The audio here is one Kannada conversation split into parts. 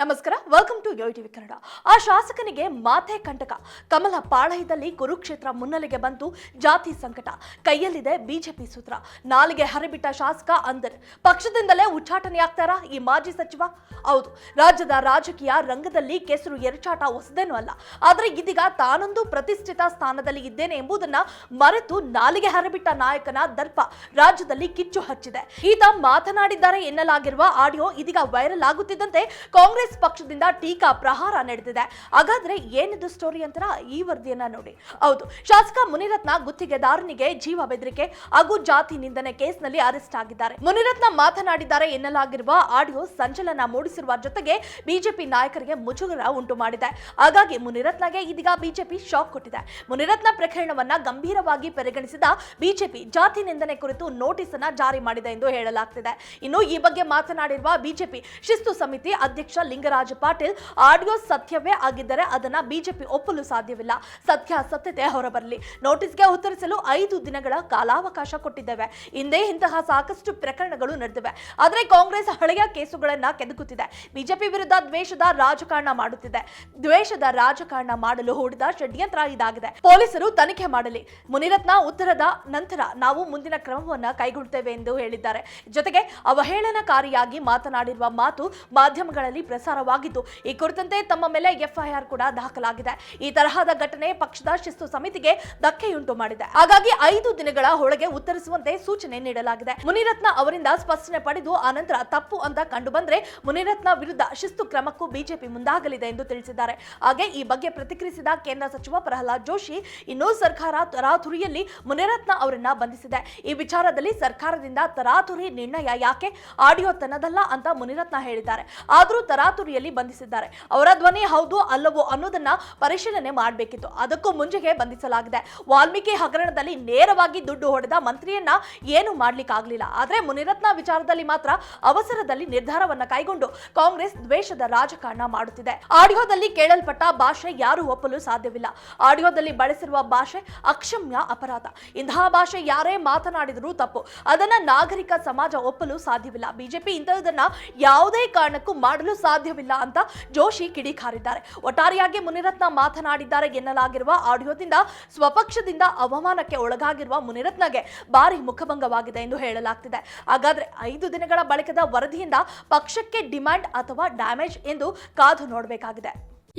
ನಮಸ್ಕಾರ welcome to Yo TV Kannada. ಆ ಶಾಸಕನಿಗೆ ಮಾತೆ ಕಂಟಕ. ಕಮಲ ಪಾಳಯದಲ್ಲಿ ಕುರುಕ್ಷೇತ್ರ ಮುನ್ನೆಲೆಗೆ ಬಂತು ಜಾತಿ ಸಂಕಟ. ಕೈಯಲ್ಲಿದೆ ಬಿಜೆಪಿ ಸೂತ್ರ. ನಾಲಿಗೆ ಹರಿಬಿಟ್ಟ ಶಾಸಕ ಅಂದರ್. ಪಕ್ಷದಿಂದಲೇ ಉಚ್ಚಾಟನೆಯಾಗ್ತಾರ ಈ ಮಾಜಿ ಸಚಿವ? ಹೌದು, ರಾಜ್ಯದ ರಾಜಕೀಯ ರಂಗದಲ್ಲಿ ಕೆಸರು ಎರಚಾಟ ಹೊಸದೇನೂ ಅಲ್ಲ. ಆದರೆ ಇದೀಗ ತಾನೊಂದು ಪ್ರತಿಷ್ಠಿತ ಸ್ಥಾನದಲ್ಲಿ ಇದ್ದೇನೆ ಎಂಬುದನ್ನ ಮರೆತು ನಾಲಿಗೆ ಹರಿಬಿಟ್ಟ ನಾಯಕನ ದರ್ಪ ರಾಜ್ಯದಲ್ಲಿ ಕಿಚ್ಚು ಹಚ್ಚಿದೆ. ಈತ ಮಾತನಾಡಿದ್ದಾರೆ ಎನ್ನಲಾಗಿರುವ ಆಡಿಯೋ ಇದೀಗ ವೈರಲ್ ಆಗುತ್ತಿದ್ದಂತೆ ಕಾಂಗ್ರೆಸ್ ಪಕ್ಷದಿಂದ ಟೀಕಾ ಪ್ರಹಾರ ನಡೆದಿದೆ. ಹಾಗಾದ್ರೆ ಏನಿದು ಸ್ಟೋರಿ ಅಂತ ಈ ವರದಿಯನ್ನ ನೋಡಿ. ಹೌದು, ಶಾಸಕ ಮುನಿರತ್ನ ಗುತ್ತಿಗೆದಾರನಿಗೆ ಜೀವ ಬೆದರಿಕೆ ಹಾಗೂ ಜಾತಿ ನಿಂದನೆ ಕೇಸ್ನಲ್ಲಿ ಅರೆಸ್ಟ್ ಆಗಿದ್ದಾರೆ. ಮುನಿರತ್ನ ಮಾತನಾಡಿದ್ದಾರೆ ಎನ್ನಲಾಗಿರುವ ಆಡಿಯೋ ಸಂಚಲನ ಮೂಡಿಸಿರುವ ಜೊತೆಗೆ ಬಿಜೆಪಿ ನಾಯಕರಿಗೆ ಮುಜುಗರ ಉಂಟು ಮಾಡಿದೆ. ಹಾಗಾಗಿ ಮುನಿರತ್ನಗೆ ಇದೀಗ ಬಿಜೆಪಿ ಶಾಕ್ ಕೊಟ್ಟಿದೆ. ಮುನಿರತ್ನ ಪ್ರಕರಣವನ್ನ ಗಂಭೀರವಾಗಿ ಪರಿಗಣಿಸಿದ ಬಿಜೆಪಿ ಜಾತಿ ನಿಂದನೆ ಕುರಿತು ನೋಟಿಸ್ ಅನ್ನ ಜಾರಿ ಮಾಡಿದೆ ಎಂದು ಹೇಳಲಾಗ್ತಿದೆ. ಇನ್ನು ಈ ಬಗ್ಗೆ ಮಾತನಾಡಿರುವ ಬಿಜೆಪಿ ಶಿಸ್ತು ಸಮಿತಿ ಅಧ್ಯಕ್ಷ ಲಿಂಗರಾಜ ಪಾಟೀಲ್ ಆಡಿಯೋ ಸತ್ಯವೇ ಆಗಿದ್ದರೆ ಅದನ್ನ ಬಿಜೆಪಿ ಒಪ್ಪಲು ಸಾಧ್ಯವಿಲ್ಲ. ಸತ್ಯ ಸತ್ಯಾಸತ್ಯತೆ ಹೊರಬರಲಿ. ನೋಟಿಸ್ಗೆ ಉತ್ತರಿಸಲು ಐದು ದಿನಗಳ ಕಾಲಾವಕಾಶ ಕೊಟ್ಟಿದ್ದೇವೆ. ಹಿಂದೆ ಇಂತಹ ಸಾಕಷ್ಟು ಪ್ರಕರಣಗಳು ನಡೆದಿವೆ. ಆದರೆ ಕಾಂಗ್ರೆಸ್ ಹಳೆಯ ಕೇಸುಗಳನ್ನ ಕೆದಕುತ್ತಿದೆ. ಬಿಜೆಪಿ ವಿರುದ್ಧ ದ್ವೇಷದ ರಾಜಕಾರಣ ಮಾಡುತ್ತಿದೆ. ದ್ವೇಷದ ರಾಜಕಾರಣ ಮಾಡಲು ಹೂಡಿದ ಷಡ್ಯಂತ್ರ ಇದಾಗಿದೆ. ಪೊಲೀಸರು ತನಿಖೆ ಮಾಡಲಿ. ಮುನಿರತ್ನ ಉತ್ತರದ ನಂತರ ನಾವು ಮುಂದಿನ ಕ್ರಮವನ್ನ ಕೈಗೊಳ್ಳುತ್ತೇವೆ ಎಂದು ಹೇಳಿದ್ದಾರೆ. ಜೊತೆಗೆ ಅವಹೇಳನಕಾರಿಯಾಗಿ ಮಾತನಾಡಿರುವ ಮಾತು ಮಾಧ್ಯಮಗಳಲ್ಲಿ ಪ್ರಸಾರವಾಗಿದ್ದು ಈ ಕುರಿತಂತೆ ತಮ್ಮ ಮೇಲೆ ಎಫ್ಐಆರ್ ಕೂಡ ದಾಖಲಾಗಿದೆ. ಈ ತರಹದ ಘಟನೆ ಪಕ್ಷದ ಶಿಸ್ತು ಸಮಿತಿಗೆ ಧಕ್ಕೆಯುಂಟು ಮಾಡಿದೆ. ಹಾಗಾಗಿ ಐದು ದಿನಗಳ ಒಳಗೆ ಉತ್ತರಿಸುವಂತೆ ಸೂಚನೆ ನೀಡಲಾಗಿದೆ. ಮುನಿರತ್ನ ಅವರಿಂದ ಸ್ಪಷ್ಟನೆ ಪಡೆದು ಆನಂತರ ತಪ್ಪು ಅಂತ ಕಂಡು ಬಂದ್ರೆ ಮುನಿರತ್ನ ವಿರುದ್ಧ ಶಿಸ್ತು ಕ್ರಮಕ್ಕೂ ಬಿಜೆಪಿ ಮುಂದಾಗಲಿದೆ ಎಂದು ತಿಳಿಸಿದ್ದಾರೆ. ಹಾಗೆ ಈ ಬಗ್ಗೆ ಪ್ರತಿಕ್ರಿಯಿಸಿದ ಕೇಂದ್ರ ಸಚಿವ ಪ್ರಹ್ಲಾದ್ ಜೋಶಿ, ಇನ್ನೂ ಸರ್ಕಾರ ತರಾತುರಿಯಲ್ಲಿ ಮುನಿರತ್ನ ಅವರನ್ನ ಬಂಧಿಸಿದೆ. ಈ ವಿಚಾರದಲ್ಲಿ ಸರ್ಕಾರದಿಂದ ತರಾತುರಿ ನಿರ್ಣಯ ಯಾಕೆ? ಆಡಿಯೋ ತನ್ನದಲ್ಲ ಅಂತ ಮುನಿರತ್ನ ಹೇಳಿದ್ದಾರೆ. ಆದರೂ ತರಾತುರಿಯಲ್ಲಿ ಬಂಧಿಸಿದ್ದಾರೆ. ಅವರ ಧ್ವನಿ ಹೌದು ಅಲ್ಲವೋ ಅನ್ನೋದನ್ನ ಪರಿಶೀಲನೆ ಮಾಡಬೇಕಿತ್ತು. ಅದಕ್ಕೂ ಮುಂಚೆಗೆ ಬಂಧಿಸಲಾಗಿದೆ. ವಾಲ್ಮೀಕಿ ಹಗರಣದಲ್ಲಿ ನೇರವಾಗಿ ದುಡ್ಡು ಹೊಡೆದ ಮಂತ್ರಿಯನ್ನ ಏನು ಮಾಡ್ಲಿಕ್ಕಾಗ್ಲಿಲ್ಲ ಆದ್ರೆ ಮುನಿರತ್ನ ವಿಚಾರದಲ್ಲಿ ಮಾತ್ರ ಅವಸರದಲ್ಲಿ ನಿರ್ಧಾರವನ್ನ ಕೈಗೊಂಡು ಕಾಂಗ್ರೆಸ್ ದ್ವೇಷದ ರಾಜಕಾರಣ ಮಾಡುತ್ತಿದೆ. ಆಡಿಯೋದಲ್ಲಿ ಕೇಳಲ್ಪಟ್ಟ ಭಾಷೆ ಯಾರು ಒಪ್ಪಲು ಸಾಧ್ಯವಿಲ್ಲ. ಆಡಿಯೋದಲ್ಲಿ ಬಳಸಿರುವ ಭಾಷೆ ಅಕ್ಷಮ್ಯ ಅಪರಾಧ. ಇಂತಹ ಭಾಷೆ ಯಾರೇ ಮಾತನಾಡಿದರೂ ತಪ್ಪು. ಅದನ್ನ ನಾಗರಿಕ ಸಮಾಜ ಒಪ್ಪಲು ಸಾಧ್ಯವಿಲ್ಲ. ಬಿಜೆಪಿ ಇಂತಹದನ್ನ ಯಾವುದೇ ಕಾರಣಕ್ಕೂ ಮಾಡಲು ಸಾಧ್ಯವಿಲ್ಲ ಅಂತ ಜೋಶಿ ಕಿಡಿಕಾರಿದ್ದಾರೆ. ಒಟ್ಟಾರೆಯಾಗಿ ಮುನಿರತ್ನ ಮಾತನಾಡಿದ್ದಾರೆ ಎನ್ನಲಾಗಿರುವ ಆಡಿಯೋದಿಂದ ಸ್ವಪಕ್ಷದಿಂದ ಅವಮಾನಕ್ಕೆ ಒಳಗಾಗಿರುವ ಮುನಿರತ್ನಗೆ ಭಾರಿ ಮುಖಭಂಗವಾಗಿದೆ ಎಂದು ಹೇಳಲಾಗ್ತಿದೆ. ಹಾಗಾದ್ರೆ ಐದು ದಿನಗಳ ಬಳಿಕದ ವರದಿಯಿಂದ ಪಕ್ಷಕ್ಕೆ ಡಿಮ್ಯಾಂಡ್ ಅಥವಾ ಡ್ಯಾಮೇಜ್ ಎಂದು ಕಾದು ನೋಡಬೇಕಾಗಿದೆ.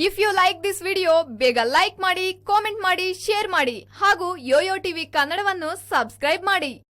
If you like this video ಬೇಗ ಲೈಕ್ ಮಾಡಿ ಕಾಮೆಂಟ್ ಮಾಡಿ ಶೇರ್ ಮಾಡಿ ಹಾಗೂ ಯೋಯೋ ಟಿವಿ ಕನ್ನಡವನ್ನು ಸಬ್ಸ್ಕ್ರೈಬ್ ಮಾಡಿ.